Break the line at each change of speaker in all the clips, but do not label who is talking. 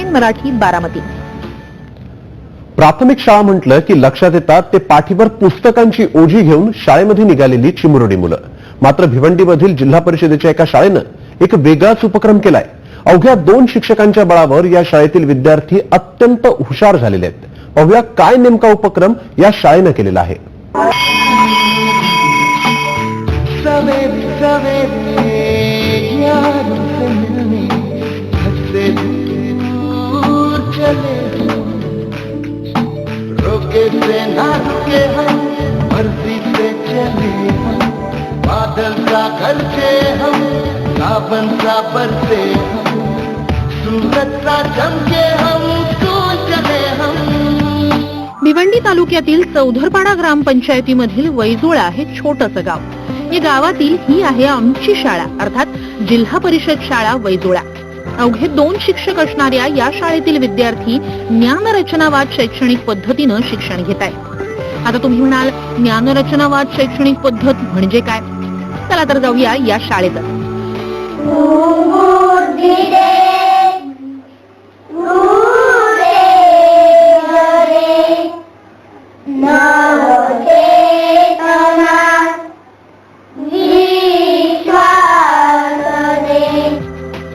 मराठी बारामती.
प्राथमिक शाळा म्हटलं की लक्षात येतात ते पाठीवर पुस्तकांची ओझी घेऊन शाळेमध्ये निघालेली चिमुरडी मुलं. मात्र भिवंडीमधील जिल्हा परिषदेच्या एका शाळेनं एक वेगळाच उपक्रम केलाय. अवघ्या दोन शिक्षकांच्या बळावर या शाळेतील विद्यार्थी अत्यंत हुशार झालेले आहेत. पाहूया काय नेमका उपक्रम या शाळेनं केलेला आहे.
से ना रुके हम मर्जी से चले हम। बादल सा करके हम सावन सा बरसे हम। सूरत सा चमके हम चले हम?
भिवंडी तालुक्यातील चौधरपाडा ग्रामपंचायतीमधील वैजुळा हे छोटंसं गाव. या गावातील ही आहे आमची शाळा अर्थात जिल्हा परिषद शाळा वैजुळा. अवघे दोन शिक्षक असणाऱ्या या शाळेतील विद्यार्थी ज्ञानरचनावाद शैक्षणिक पद्धतीनं शिक्षण घेत आहेत. आता तुम्ही म्हणाल ज्ञानरचनावाद शैक्षणिक पद्धत म्हणजे काय? चला तर जाऊया या शाळेत.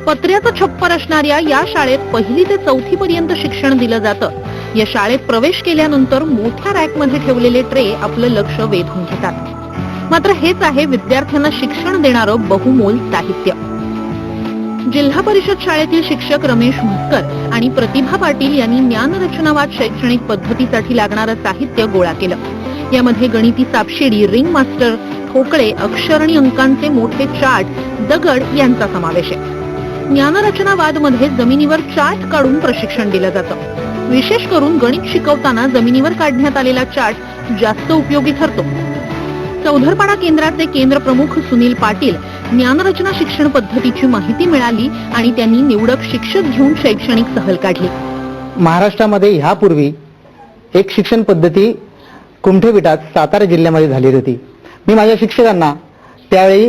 पत्र्याचं छप्पर असणाऱ्या या शाळेत पहिली ते चौथी पर्यंत शिक्षण दिलं जातं. या शाळेत प्रवेश केल्यानंतर मोठ्या रॅकमध्ये ठेवलेले ट्रे आपलं लक्ष वेधून घेतात. मात्र हेच आहे विद्यार्थ्यांना शिक्षण देणारं बहुमोल साहित्य. जिल्हा परिषद शाळेतील शिक्षक रमेश म्हस्कर आणि प्रतिभा पाटील यांनी ज्ञानरचनावाद शैक्षणिक पद्धतीसाठी लागणारं साहित्य गोळा केलं. यामध्ये गणिती सापशिडी रिंग मास्टर ठोकळे अक्षर आणि अंकांचे मोठे चार्ट दगड यांचा समावेश आहे. ज्ञानरचनावादमध्ये जमिनीवर चार्ट काढून प्रशिक्षण दिलं जातं. विशेष करून गणित शिकवताना जमिनीवर काढण्यात आलेला चार्ट जास्त उपयोगी ठरतो. चौधरपाडा केंद्राचे केंद्र प्रमुख सुनील पाटील ज्ञानरचना शिक्षण पद्धतीची माहिती मिळाली आणि त्यांनी निवडक शिक्षक घेऊन शैक्षणिक सहल काढली.
महाराष्ट्रामध्ये ह्यापूर्वी एक शिक्षण पद्धती कुमठेविटात सातारा जिल्ह्यामध्ये झालेली होती. मी माझ्या शिक्षकांना त्यावेळी